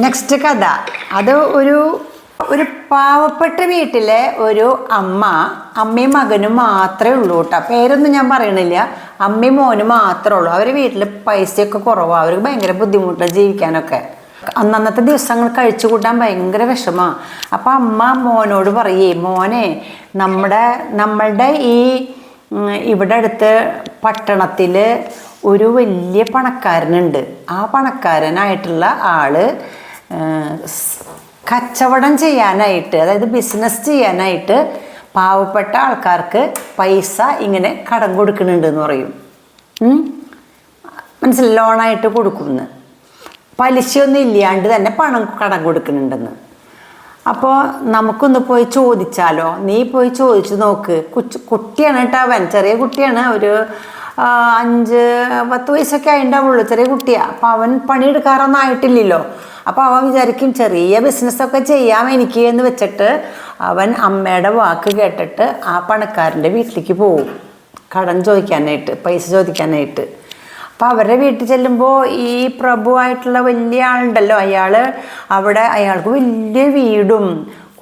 Next കഥ. അത് ഒരു ഒരു പാവപ്പെട്ട വീട്ടിലെ ഒരു അമ്മ അമ്മയും മകനും മാത്രമേ ഉള്ളൂ കേട്ടോ. പേരൊന്നും ഞാൻ പറയണില്ല. അമ്മയും മോനും മാത്രമേ ഉള്ളൂ. അവർ വീട്ടിൽ പൈസയൊക്കെ കുറവാണ് അവർക്ക് ഭയങ്കര ബുദ്ധിമുട്ടാണ് ജീവിക്കാനൊക്കെ. അന്നന്നത്തെ ദിവസങ്ങൾ കഴിച്ചു കൂട്ടാൻ ഭയങ്കര വിഷമമാണ് അപ്പം അമ്മ മോനോട് പറയേ മോനെ നമ്മുടെ നമ്മളുടെ ഈ ഇവിടെ അടുത്ത് പട്ടണത്തിൽ ഒരു വലിയ പണക്കാരനുണ്ട്. ആ പണക്കാരനായിട്ടുള്ള ആൾ കച്ചവടം ചെയ്യാനായിട്ട് അതായത് ബിസിനസ് ചെയ്യാനായിട്ട് പാവപ്പെട്ട ആൾക്കാർക്ക് പൈസ ഇങ്ങനെ കടം കൊടുക്കുന്നുണ്ട് എന്ന് പറയും മനസ്സിൽ ലോണായിട്ട് പലിശ പലിശയൊന്നും ഇല്ലാണ്ട് തന്നെ പണം കടം കൊടുക്കുന്നുണ്ടെന്ന്. അപ്പോൾ നമുക്കൊന്ന് പോയി ചോദിച്ചാലോ? നീ പോയി ചോദിച്ചു നോക്ക്. കുച്ചു കുട്ടിയാണ് കേട്ടോ അവൻ. ചെറിയ കുട്ടിയാണ്. ഒരു അഞ്ച് പത്ത് വയസ്സൊക്കെ ആയിട്ടുണ്ടാവുള്ളൂ ചെറിയ കുട്ടിയാണ് അപ്പോൾ അവൻ പണിയെടുക്കാറൊന്നും ആയിട്ടില്ലല്ലോ. അപ്പോൾ അവൻ വിചാരിക്കും ചെറിയ ബിസിനസ്സൊക്കെ ചെയ്യാം എനിക്ക് എന്ന് വെച്ചിട്ട് അവൻ അമ്മയുടെ വാക്ക് കേട്ടിട്ട് ആ പണക്കാരന്റെ വീട്ടിലേക്ക് പോവും. കടം ചോദിക്കാനായിട്ട് പൈസ ചോദിക്കാനായിട്ട്. അപ്പോൾ അവരുടെ വീട്ടിൽ ചെല്ലുമ്പോൾ ഈ പ്രഭുവായിട്ടുള്ള വലിയ ആളുണ്ടല്ലോ. അയാൾ അവിടെ അയാൾക്ക് വലിയ വീടും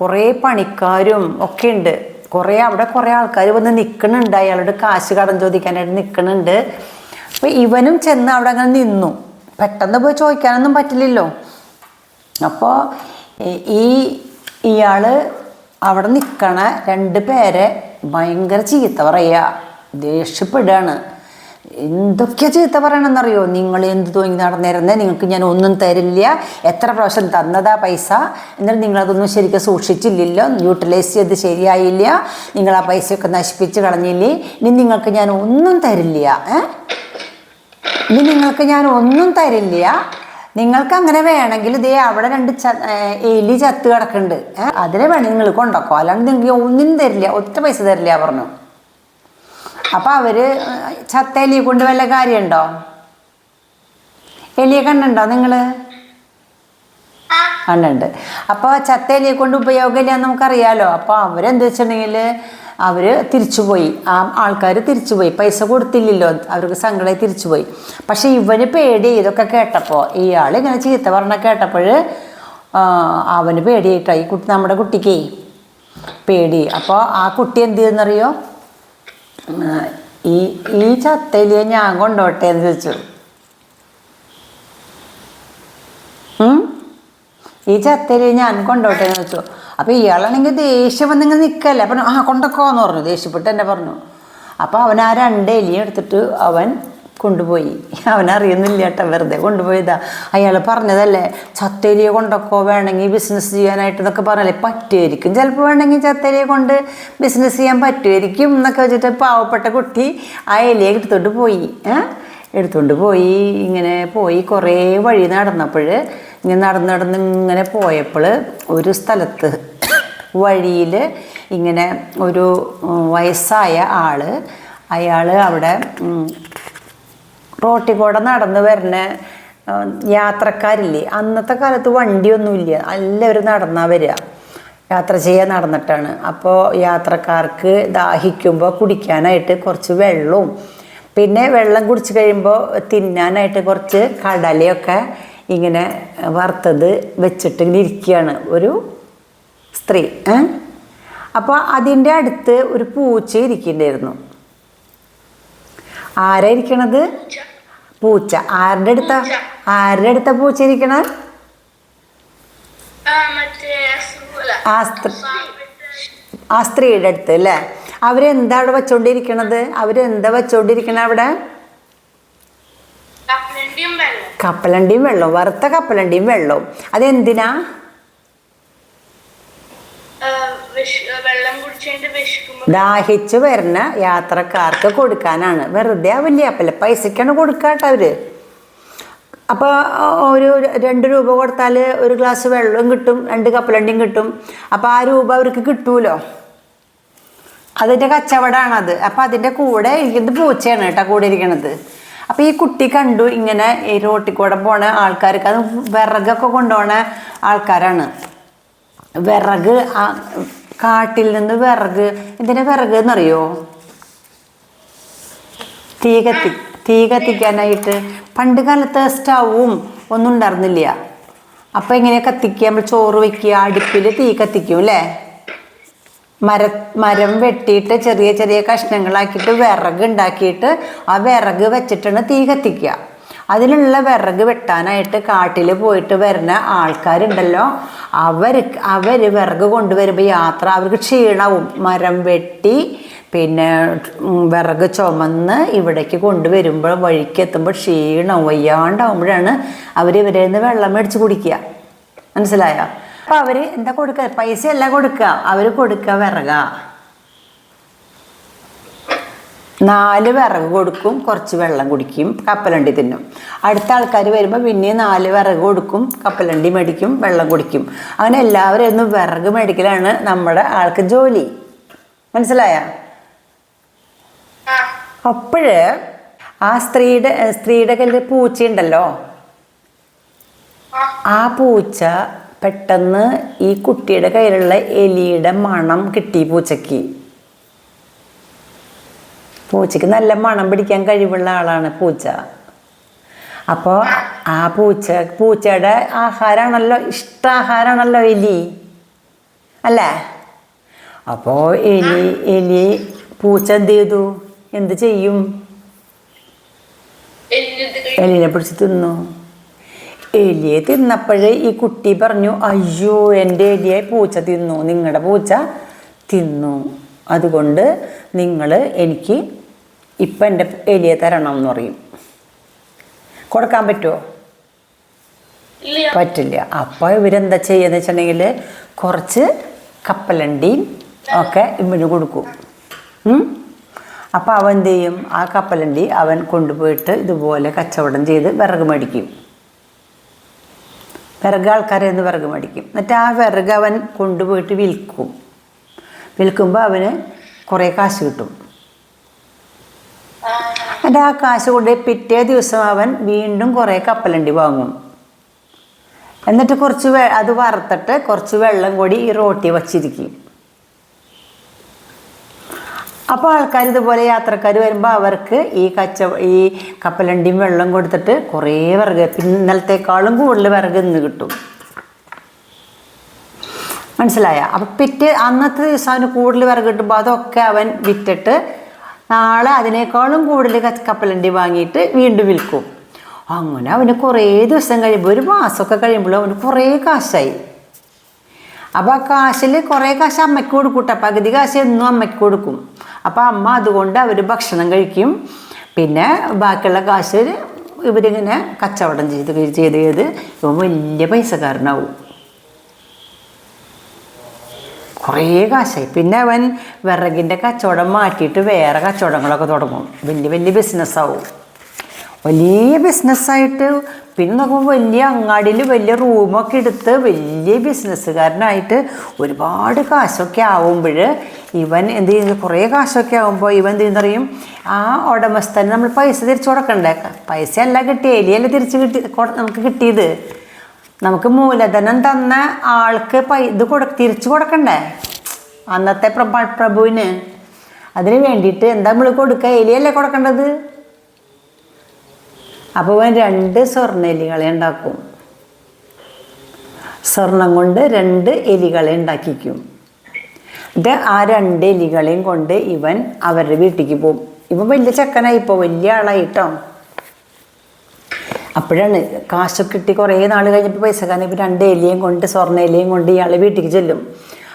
കുറേ പണിക്കാരും ഒക്കെ ഉണ്ട്. കുറേ അവിടെ കുറേ ആൾക്കാർ വന്ന് നിൽക്കുന്നുണ്ട് അയാളുടെ കാശ് കടം ചോദിക്കാനായിട്ട് നിൽക്കുന്നുണ്ട് അപ്പോൾ ഇവനും ചെന്ന് അവിടെ അങ്ങനെ നിന്നു. പെട്ടെന്ന് പോയി ചോദിക്കാനൊന്നും പറ്റില്ലല്ലോ. അപ്പോൾ ഈ ഇയാൾ അവിടെ നിൽക്കണ രണ്ട് പേരെ ഭയങ്കര ചീത്ത പറയുക ദേഷ്യപ്പെടുകയാണ് എന്തൊക്കെയാ ചീത്ത പറയണമെന്നറിയോ നിങ്ങൾ എന്ത് തോന്നി നടന്നിരുന്നേ? നിങ്ങൾക്ക് ഞാൻ ഒന്നും തരില്ല. എത്ര പ്രാവശ്യം തന്നതാ പൈസ? എന്നിട്ട് നിങ്ങളതൊന്നും ശരിക്കും സൂക്ഷിച്ചില്ലല്ലോ. യൂട്ടിലൈസ് ചെയ്ത് ശരിയായില്ല. നിങ്ങൾ ആ പൈസയൊക്കെ നശിപ്പിച്ച് കളഞ്ഞില്ലേ? ഇനി നിങ്ങൾക്ക് ഞാൻ ഒന്നും തരില്ല. ഇനി നിങ്ങൾക്ക് ഞാൻ ഒന്നും തരില്ല. നിങ്ങൾക്ക് അങ്ങനെ വേണമെങ്കിൽ ഇതേ അവിടെ രണ്ട് ച എലി ചത്ത് കിടക്കുന്നുണ്ട്. അതിനെ വേണമെങ്കിൽ നിങ്ങൾ കൊണ്ടോക്കോ. അല്ലാണ്ട് നിങ്ങൾക്ക് ഒന്നിനും തരില്ല. ഒറ്റ പൈസ തരില്ല പറഞ്ഞു. അപ്പം അവർ ചത്ത എലിയെ കൊണ്ട് വല്ല കാര്യമുണ്ടോ? എലിയെ കണ്ടുണ്ടോ നിങ്ങൾ കണ്ടുണ്ട് അപ്പോൾ ചത്ത എലിയെ കൊണ്ട് ഉപയോഗമില്ല നമുക്കറിയാലോ. അപ്പോൾ അവരെന്ത് വെച്ചിട്ടുണ്ടെങ്കിൽ അവർ തിരിച്ചുപോയി. ആ ആൾക്കാർ തിരിച്ചുപോയി. പൈസ കൊടുത്തില്ലല്ലോ. അവർക്ക് സങ്കടമായി തിരിച്ചുപോയി. പക്ഷേ ഇവന് പേടി ഇതൊക്കെ കേട്ടപ്പോൾ ഇയാൾ ഇങ്ങനെ ചീത്ത പറഞ്ഞ കേട്ടപ്പോൾ അവന് പേടിയായിട്ടോ ഈ കുട്ടി നമ്മുടെ കുട്ടിക്കേ? പേടി. അപ്പോൾ ആ കുട്ടി എന്ത് ചെയ്യുന്നറിയോ? ഈ ഈ ചത്തലിയെ ഞാൻ കൊണ്ടോട്ടെ എന്ന് ചോദിച്ചു. ഈ ചത്തലിയെ ഞാൻ കൊണ്ടോട്ടെ എന്ന് വെച്ചു അപ്പോൾ ഇയാളാണെങ്കിൽ ദേഷ്യം വന്നിങ്ങനെ നിൽക്കല്ലേ അപ്പം ആ കൊണ്ടക്കോന്ന് പറഞ്ഞു. ദേഷ്യപ്പെട്ട് എന്നെ പറഞ്ഞു. അപ്പോൾ അവൻ ആ രണ്ട് എലിയും എടുത്തിട്ട് അവൻ കൊണ്ടുപോയി. അവനറിയുന്നില്ല കേട്ടോ വെറുതെ കൊണ്ടുപോയതാ. അയാൾ പറഞ്ഞതല്ലേ ചത്തേലിയെ കൊണ്ടൊക്കെ വേണമെങ്കിൽ ബിസിനസ് ചെയ്യാനായിട്ട് എന്നൊക്കെ പറഞ്ഞല്ലേ പറ്റുമായിരിക്കും. ചിലപ്പോൾ വേണമെങ്കിൽ ചത്തേരിയെ കൊണ്ട് ബിസിനസ് ചെയ്യാൻ പറ്റുമായിരിക്കും എന്നൊക്കെ വെച്ചിട്ട് പാവപ്പെട്ട കുട്ടി ആ എലിയെ എടുത്തോണ്ട് പോയി. ഏ? എടുത്തുകൊണ്ട് പോയി. ഇങ്ങനെ പോയി കുറേ വഴി നടന്നപ്പോൾ ഇങ്ങനെ നടന്ന് നടന്ന് ഇങ്ങനെ പോയപ്പോൾ ഒരു സ്ഥലത്ത് വഴിയിൽ ഇങ്ങനെ ഒരു വയസ്സായ ആൾ അയാൾ അവിടെ റോട്ടി റോട്ടിൽ കൂടെ നടന്ന് വരുന്ന യാത്രക്കാരില്ലേ. അന്നത്തെ കാലത്ത് വണ്ടിയൊന്നുമില്ല. എല്ലാവരും നടന്നാ വരിക. യാത്ര ചെയ്യാൻ നടന്നിട്ടാണ്. അപ്പോൾ യാത്രക്കാർക്ക് ദാഹിക്കുമ്പോൾ കുടിക്കാനായിട്ട് കുറച്ച് വെള്ളവും പിന്നെ വെള്ളം കുടിച്ച് കഴിയുമ്പോൾ തിന്നാനായിട്ട് കുറച്ച് കടലയൊക്കെ ഇങ്ങനെ വറുത്തത് വെച്ചിട്ട് ഇങ്ങനെ ഇരിക്കുകയാണ് ഒരു സ്ത്രീ അപ്പോൾ അതിന്റെ അടുത്ത് ഒരു പൂച്ച ഇരിക്കേണ്ടിയിരുന്നു ആരാ ഇരിക്കണത്? പൂച്ച. ആരുടെ അടുത്ത? ആരുടെ അടുത്ത പൂച്ച ഇരിക്കണ? ആ സ്ത്രീയുടെ അടുത്ത് അല്ലേ? അവരെന്താ അവിടെ വെച്ചോണ്ടിരിക്കണത്? അവരെന്താ വെച്ചോണ്ടിരിക്കണ അവിടെ? കപ്പലണ്ടിയും വെള്ളം കപ്പലണ്ടിയും വെള്ളവും. വറുത്ത കപ്പലണ്ടിയും വെള്ളവും. അതെന്തിനാ? ദാഹിച്ചു വരുന്ന യാത്രക്കാർക്ക് കൊടുക്കാനാണ്. വെറുതെ ആവില്ല അപ്പല്ലേ പൈസക്കാണ് കൊടുക്കാട്ടോ അവർ. അപ്പോൾ ഒരു രണ്ട് രൂപ കൊടുത്താൽ ഒരു ഗ്ലാസ് വെള്ളവും കിട്ടും രണ്ട് കപ്പലണ്ടിയും കിട്ടും. അപ്പോൾ ആ രൂപ അവർക്ക് കിട്ടൂലോ? അതിന്റെ അത് അപ്പോൾ അതിന്റെ കൂടെ ഇരിക്കുന്നത് പൂച്ചയാണ് കേട്ടോ കൂടെ ഇരിക്കണത് അപ്പോൾ ഈ കുട്ടി കണ്ടു ഇങ്ങനെ ഈ റോട്ടിൽ കൂടെ പോണ ആൾക്കാർക്ക് അത് വിറകൊക്കെ കൊണ്ടുപോണ ആൾക്കാരാണ്. വിറക് ആ കാട്ടിൽ നിന്ന് വിറക് എന്തിനാ വിറക് എന്നറിയോ? തീ കത്തി തീ കത്തിക്കാനായിട്ട് പണ്ട് കാലത്ത് സ്റ്റൗവും ഒന്നും ഉണ്ടായിരുന്നില്ല. അപ്പം എങ്ങനെ കത്തിക്കുക നമ്മൾ ചോറ് വെക്കുക അടുപ്പിൽ തീ കത്തിക്കും അല്ലേ? മര മരം വെട്ടിയിട്ട് ചെറിയ ചെറിയ കഷ്ണങ്ങളാക്കിയിട്ട് വിറക് ഉണ്ടാക്കിയിട്ട് ആ വിറക് വെച്ചിട്ടാണ് തീ കത്തിക്കുക. അതിനുള്ള വിറക് വെട്ടാനായിട്ട് കാട്ടിൽ പോയിട്ട് വരുന്ന ആൾക്കാരുണ്ടല്ലോ. അവർ അവർ വിറക് കൊണ്ടുവരുമ്പോൾ യാത്ര അവർക്ക് ക്ഷീണവും. മരം വെട്ടി പിന്നെ വിറക് ചുമന്ന് ഇവിടേക്ക് കൊണ്ടുവരുമ്പോൾ വഴിക്ക് എത്തുമ്പോൾ ക്ഷീണം വയ്യാണ്ടാവുമ്പോഴാണ് അവർ ഇവരെ നിന്ന് വെള്ളം മേടിച്ച് കുടിക്കുക. മനസ്സിലായോ? അപ്പം അവർ എന്താ കൊടുക്ക? പൈസ അല്ല കൊടുക്കുക അവർ കൊടുക്കുക വിറക. നാല് വിറക് കൊടുക്കും കുറച്ച് വെള്ളം കുടിക്കും കപ്പലണ്ടി തിന്നും. അടുത്ത ആൾക്കാർ വരുമ്പോൾ പിന്നെ നാല് വിറക് കൊടുക്കും കപ്പലണ്ടി മേടിക്കും വെള്ളം കുടിക്കും. അങ്ങനെ എല്ലാവരും ഒന്ന് വിറക് മേടിക്കലാണ് നമ്മുടെ ആൾക്ക് ജോലി. മനസ്സിലായ? അപ്പോഴ് ആ സ്ത്രീയുടെ സ്ത്രീയുടെ കയ്യിൽ പൂച്ചയുണ്ടല്ലോ. ആ പൂച്ച പെട്ടെന്ന് ഈ കുട്ടിയുടെ കയ്യിലുള്ള എലിയുടെ മണം കിട്ടി പൂച്ചയ്ക്ക്. പൂച്ചയ്ക്ക് നല്ല മണം പിടിക്കാൻ കഴിവുള്ള ആളാണ് പൂച്ച. അപ്പോൾ ആ പൂച്ച പൂച്ചയുടെ ആഹാരമാണല്ലോ ഇഷ്ടാഹാരമാണല്ലോ എലി. അല്ലേ? അപ്പോൾ എലി എലി പൂച്ച എന്ത് ചെയ്തു? എന്ത് ചെയ്യും? എലിനെ പിടിച്ച് തിന്നു. എലിയെ തിന്നപ്പോഴേ ഈ കുട്ടി പറഞ്ഞു അയ്യോ എന്റെ എലിയെ പൂച്ച തിന്നു. നിങ്ങളുടെ പൂച്ച തിന്നു. അതുകൊണ്ട് നിങ്ങൾ എനിക്ക് ഇപ്പം എന്റെ എലിയെ തരണം എന്ന് പറയും. കൊടുക്കാൻ പറ്റുമോ പറ്റില്ല. അപ്പോൾ ഇവരെന്താ ചെയ്യുന്നത് വെച്ചിട്ടുണ്ടെങ്കിൽ കുറച്ച് കപ്പലണ്ടിയും ഒക്കെ ഇവന് കൊടുക്കും? അപ്പോൾ അവൻ എന്ത് ചെയ്യും? ആ കപ്പലണ്ടി അവൻ കൊണ്ടുപോയിട്ട് ഇതുപോലെ കച്ചവടം ചെയ്ത് വിറക് മേടിക്കും. വിറക് ആൾക്കാരെ നിന്ന് വിറക് മേടിക്കും. എന്നിട്ട് ആ വിറക് അവൻ കൊണ്ടുപോയിട്ട് വിൽക്കും. വിൽക്കുമ്പോൾ അവന് കുറേ കാശ് കിട്ടും. എന്നിട്ട് ആ കാശ് കൊണ്ട് പിറ്റേ ദിവസം അവൻ വീണ്ടും കുറേ കപ്പലണ്ടി വാങ്ങും. എന്നിട്ട് കുറച്ച് അത് വറുത്തിട്ട് കുറച്ച് വെള്ളം കൂടി ഈ റോട്ടി വച്ചിരിക്കും. അപ്പോൾ ആൾക്കാർ ഇതുപോലെ യാത്രക്കാർ വരുമ്പോൾ അവർക്ക് ഈ കച്ച ഈ കപ്പലണ്ടിയും വെള്ളം കൊടുത്തിട്ട് കുറേ വിറക് ഇന്നലത്തേക്കാളും കൂടുതൽ വിറക് ഇന്ന് കിട്ടും. മനസ്സിലായ? അപ്പം പിറ്റേ അന്നത്തെ ദിവസം അവന് കൂടുതൽ വിറക് കിട്ടുമ്പോൾ അതൊക്കെ അവൻ വിറ്റിട്ട് നാളെ അതിനേക്കാളും കൂടുതൽ കപ്പലണ്ടി വാങ്ങിയിട്ട് വീണ്ടും വിൽക്കും. അങ്ങനെ അവന് കുറേ ദിവസം കഴിയുമ്പോൾ ഒരു മാസമൊക്കെ കഴിയുമ്പോൾ അവന് കുറേ കാശായി. അപ്പോൾ ആ കാശിൽ കുറേ കാശ് അമ്മയ്ക്ക് കൊടുക്കൂട്ട പകുതി കാശ് എന്നും അമ്മയ്ക്ക് കൊടുക്കും. അപ്പോൾ അമ്മ അതുകൊണ്ട് അവർ ഭക്ഷണം കഴിക്കും. പിന്നെ ബാക്കിയുള്ള കാശ് ഇവരിങ്ങനെ കച്ചവടം ചെയ്ത് ചെയ്ത് ചെയ്ത് ഇവൻ വലിയ പൈസക്കാരനാവും. കുറേ കാശായി. പിന്നെ അവൻ വിറകിന്റെ കച്ചവടം മാറ്റിയിട്ട് വേറെ കച്ചവടങ്ങളൊക്കെ തുടങ്ങും. വലിയ വലിയ ബിസിനസ്സാവും വലിയ ബിസിനസ്സായിട്ട് പിന്നെ നോക്കുമ്പോൾ വലിയ അങ്ങാടിയിൽ വലിയ റൂമൊക്കെ എടുത്ത് വലിയ ബിസിനസ്സുകാരനായിട്ട് ഒരുപാട് കാശൊക്കെ ആവുമ്പോൾ ഇവൻ എന്ത് ചെയ്യുന്നു? കുറേ കാശൊക്കെ ആകുമ്പോൾ ഇവൻ എന്ത് ചെയ്യുന്നറിയും ആ ഉടമസ്ഥന് നമ്മൾ പൈസ തിരിച്ചു കൊടുക്കണ്ടേ? പൈസ അല്ല കിട്ടിയ. എലിയല്ല തിരിച്ച് കിട്ടി നമുക്ക് കിട്ടിയത്. നമുക്ക് മൂലധനം തന്ന ആൾക്ക് പൈ ഇത് കൊടു തിരിച്ചു കൊടുക്കണ്ടേ? അന്നത്തെ പ്രഭ പ്രഭുവിന്. അതിന് വേണ്ടിയിട്ട് എന്താ നമ്മൾ കൊടുക്കുക എലിയല്ലേ കൊടുക്കേണ്ടത്? അപ്പോൾ അവൻ രണ്ട് സ്വർണ ഉണ്ടാക്കും. സ്വർണം കൊണ്ട് രണ്ട് എലികളെ ഉണ്ടാക്കിക്കും. ഇത് ആ രണ്ട് എലികളെയും കൊണ്ട് ഇവൻ അവരുടെ വീട്ടിലേക്ക് പോകും ഇവൻ വലിയ ചെക്കനായി ഇപ്പോൾ വലിയ ആളായിട്ടോ അപ്പോഴാണ് കാശൊക്കെ കിട്ടി കുറേ നാൾ കഴിഞ്ഞപ്പോൾ പൈസ കാരണം ഇപ്പോൾ രണ്ട് എലിയും കൊണ്ട് സ്വർണ എലിയും കൊണ്ട് ഇയാളെ വീട്ടിലേക്ക് ചെല്ലും.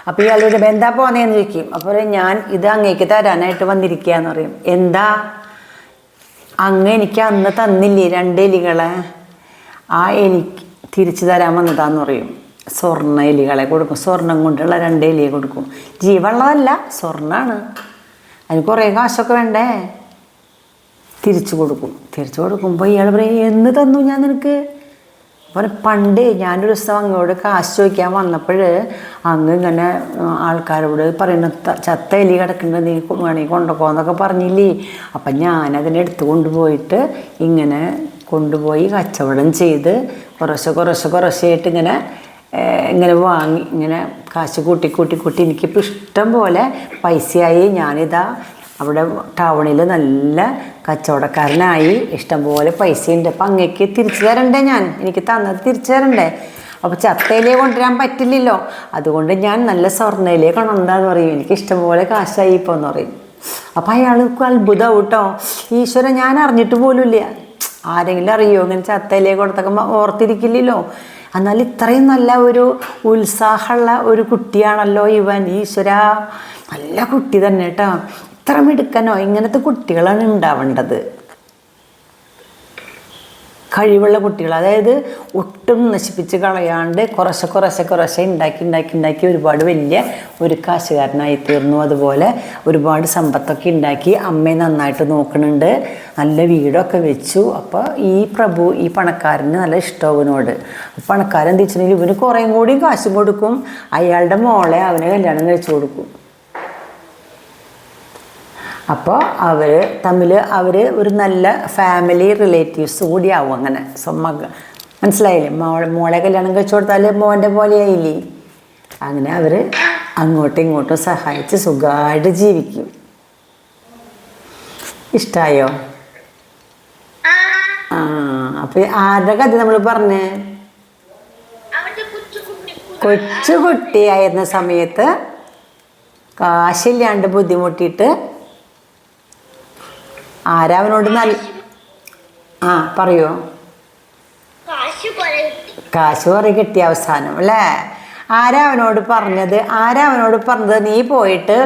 അപ്പോൾ ഇയാൾ വരുമ്പോൾ എന്താ പോന്നേന്ന് ചോദിക്കും. അപ്പോൾ ഞാൻ ഇത് അങ്ങേക്ക് തരാനായിട്ട് വന്നിരിക്കുകയെന്ന് പറയും. എന്താ? അങ്ങ് എനിക്ക് അന്ന് തന്നില്ലേ രണ്ട് എലികളെ? ആ എനിക്ക് തിരിച്ചു തരാൻ വന്നതാന്ന് പറയും. സ്വർണ എലികളെ കൊടുക്കും. സ്വർണം കൊണ്ടുള്ള രണ്ട് എലിയെ കൊടുക്കും. ജീവനുള്ളതല്ല സ്വർണമാണ് അതിന് കുറേ കാശൊക്കെ വേണ്ടേ? തിരിച്ചു കൊടുക്കും. തിരിച്ചു കൊടുക്കുമ്പോൾ ഇയാൾ പറയും എന്ന് തന്നു ഞാൻ നിനക്ക്? അപ്പോൾ പണ്ട് ഞാനൊരു ദിവസം അങ്ങോട്ട് കാശ് ചോദിക്കാൻ വന്നപ്പോൾ അങ്ങ് ഇങ്ങനെ ആൾക്കാരോട് പറയുന്ന ചത്ത എലി കിടക്കുന്നത് നീ വേണമെങ്കിൽ കൊണ്ടുപോകാന്നൊക്കെ പറഞ്ഞില്ലേ? അപ്പം ഞാനതിനെ എടുത്ത് കൊണ്ടുപോയിട്ട് ഇങ്ങനെ കൊണ്ടുപോയി കച്ചവടം ചെയ്ത് കുറേശ്ശെ കുറേശ്ശെ കുറേശ്ശെയായിട്ട് ഇങ്ങനെ ഇങ്ങനെ വാങ്ങി ഇങ്ങനെ കാശ് കൂട്ടി കൂട്ടി കൂട്ടി എനിക്കിപ്പോൾ ഇഷ്ടം പോലെ പൈസയായി. ഞാനിതാ അവിടെ ടൗണിൽ നല്ല കച്ചവടക്കാരനായി ഇഷ്ടംപോലെ പൈസയുണ്ട്. അപ്പം അങ്ങേക്ക് തിരിച്ചു തരണ്ടേ ഞാൻ? എനിക്ക് തന്നത് തിരിച്ചു തരണ്ടേ? അപ്പോൾ ചത്തയിലേ കൊണ്ടുവരാൻ പറ്റില്ലല്ലോ. അതുകൊണ്ട് ഞാൻ നല്ല സ്വർണയിലേ കൊണ്ടുവന്നാന്ന് പറയും. എനിക്ക് ഇഷ്ടംപോലെ കാശായി ഇപ്പോൾ എന്ന് പറയും. അപ്പം അയാൾക്ക് അത്ഭുതമാവും കേട്ടോ ഈശ്വരൻ ഞാൻ അറിഞ്ഞിട്ട് പോലുമില്ല. ആരെങ്കിലും അറിയോ? ഇങ്ങനെ ചത്തയിലേ കൊടുത്തൊക്കെ ഓർത്തിരിക്കില്ലല്ലോ. എന്നാൽ ഇത്രയും നല്ല ഒരു ഉത്സാഹമുള്ള ഒരു കുട്ടിയാണല്ലോ ഇവൻ. ഈശ്വര നല്ല കുട്ടി തന്നെ കേട്ടോ. ഇത്ര മിടുക്കനോ? ഇങ്ങനത്തെ കുട്ടികളാണ് ഉണ്ടാവേണ്ടത്. കഴിവുള്ള കുട്ടികൾ. അതായത് ഒട്ടും നശിപ്പിച്ച് കളയാണ്ട് കുറേശ്ശെ കുറേശ്ശെ കുറേശ്ശെ ഉണ്ടാക്കി ഉണ്ടാക്കി ഉണ്ടാക്കി ഒരുപാട് വലിയ ഒരു കാശുകാരനായി തീർന്നു. അതുപോലെ ഒരുപാട് സമ്പത്തൊക്കെ ഉണ്ടാക്കി അമ്മയെ നന്നായിട്ട് നോക്കുന്നുണ്ട്. നല്ല വീടൊക്കെ വെച്ചു. അപ്പോൾ ഈ പ്രഭു ഈ പണക്കാരന് നല്ല ഇഷ്ടവനോട് പണക്കാരൻ തിരിച്ചിട്ടുണ്ടെങ്കിൽ ഇവന് കുറേയും കൂടി കാശും കൊടുക്കും. അയാളുടെ മോളെ അവനെ കല്യാണം കഴിച്ചു കൊടുക്കും. അപ്പോൾ അവർ തമ്മിൽ അവർ ഒരു നല്ല ഫാമിലി റിലേറ്റീവ്സ് കൂടിയാവും അങ്ങനെ. മക മനസ്സിലായില്ലേ? മോളെ മോളെ കല്യാണം കഴിച്ചു കൊടുത്താൽ മോന്റെ പോലെയായില്ലേ? അങ്ങനെ അവർ അങ്ങോട്ടും ഇങ്ങോട്ടും സഹായിച്ച് സുഖമായിട്ട് ജീവിക്കും. ഇഷ്ടായോ? ആ അപ്പൊ ആരുടെ കഥ നമ്മൾ പറഞ്ഞേ? കൊച്ചുകുട്ടിയായിരുന്ന കൊച്ചു കുട്ടി കൊച്ചു കുട്ടിയായിരുന്ന സമയത്ത് കാശില്ലാണ്ട് ബുദ്ധിമുട്ടിയിട്ട് ആരാ നൽ നല്ല ആ പറയൂ. കാശ് കുറെ കിട്ടിയ അവസാനം അല്ലേ? ആരാവനോട് പറഞ്ഞത്? ആരാവനോട് പറഞ്ഞത്? നീ പോയിട്ട്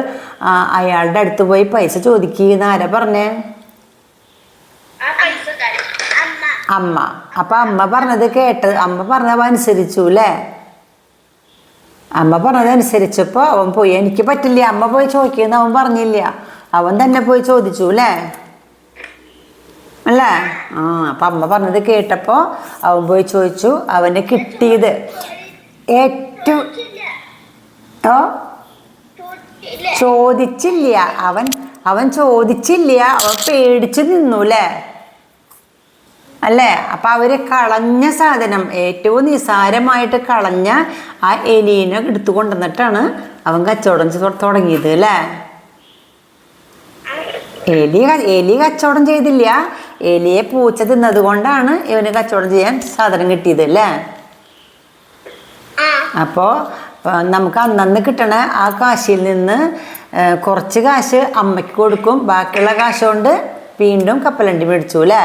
അയാളുടെ അടുത്ത് പോയി പൈസ ചോദിക്കുന്ന ആരാ പറഞ്ഞേ? അമ്മ. അപ്പൊ അമ്മ പറഞ്ഞത് കേട്ടത് അമ്മ പറഞ്ഞവ അനുസരിച്ചു അല്ലേ? അമ്മ പറഞ്ഞത് അനുസരിച്ചപ്പോൾ അവൻ പോയി. എനിക്ക് പറ്റില്ല. അമ്മ പോയി ചോദിക്കുന്ന അവൻ പറഞ്ഞില്ല. അവൻ തന്നെ പോയി ചോദിച്ചു അല്ലേ? അല്ലേ? ആ അപ്പം അമ്മ പറഞ്ഞത് കേട്ടപ്പോൾ അവൻ പോയി ചോദിച്ചു അവന് കിട്ടിയത് ഏറ്റവും ഓ? ചോദിച്ചില്ല. അവൻ അവൻ ചോദിച്ചില്ല. അവൻ പേടിച്ചു നിന്നു അല്ലേ? അല്ലേ? അപ്പൊ അവർ കളഞ്ഞ സാധനം ഏറ്റവും നിസാരമായിട്ട് കളഞ്ഞ ആ എലീനെ എടുത്തു കൊണ്ടുവന്നിട്ടാണ് അവൻ കച്ചവടം തുടങ്ങിയത് അല്ലേ? എലി എലി കച്ചവടം ചെയ്തില്ല. എലിയെ പൂച്ച തിന്നത് കൊണ്ടാണ് ഇവന് കച്ചവടം ചെയ്യാൻ സാധനം കിട്ടിയത് അല്ലേ? അപ്പോ അപ്പോൾ നമുക്ക് അന്നന്ന് കിട്ടണ ആ കാശിൽ നിന്ന് കുറച്ച് കാശ് അമ്മയ്ക്ക് കൊടുക്കും. ബാക്കിയുള്ള കാശ് കൊണ്ട് വീണ്ടും കപ്പലണ്ടി മേടിച്ചു അല്ലേ?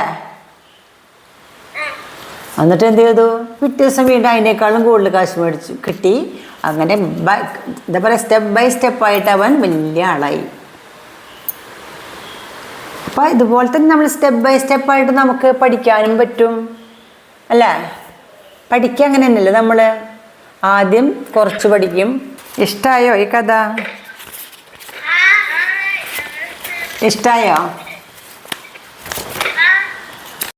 എന്നിട്ട് എന്ത് ചെയ്തു? പിറ്റേ ദിവസം വീണ്ടും അതിനേക്കാളും കൂടുതൽ കാശ് മേടിച്ചു. കിട്ടി. അങ്ങനെ എന്താ പറയുക സ്റ്റെപ്പ് ബൈ സ്റ്റെപ്പായിട്ട് അവൻ വലിയ ആളായി. അപ്പം ഇതുപോലെ തന്നെ നമ്മൾ സ്റ്റെപ്പ് ബൈ സ്റ്റെപ്പായിട്ട് നമുക്ക് പഠിക്കാനും പറ്റും. അല്ലേ? പഠിക്കുക അങ്ങനെ തന്നെയല്ലേ നമ്മൾ ആദ്യം കുറച്ച് പഠിക്കും. ഇഷ്ടമായോ ഈ കഥ? ഇഷ്ടമായോ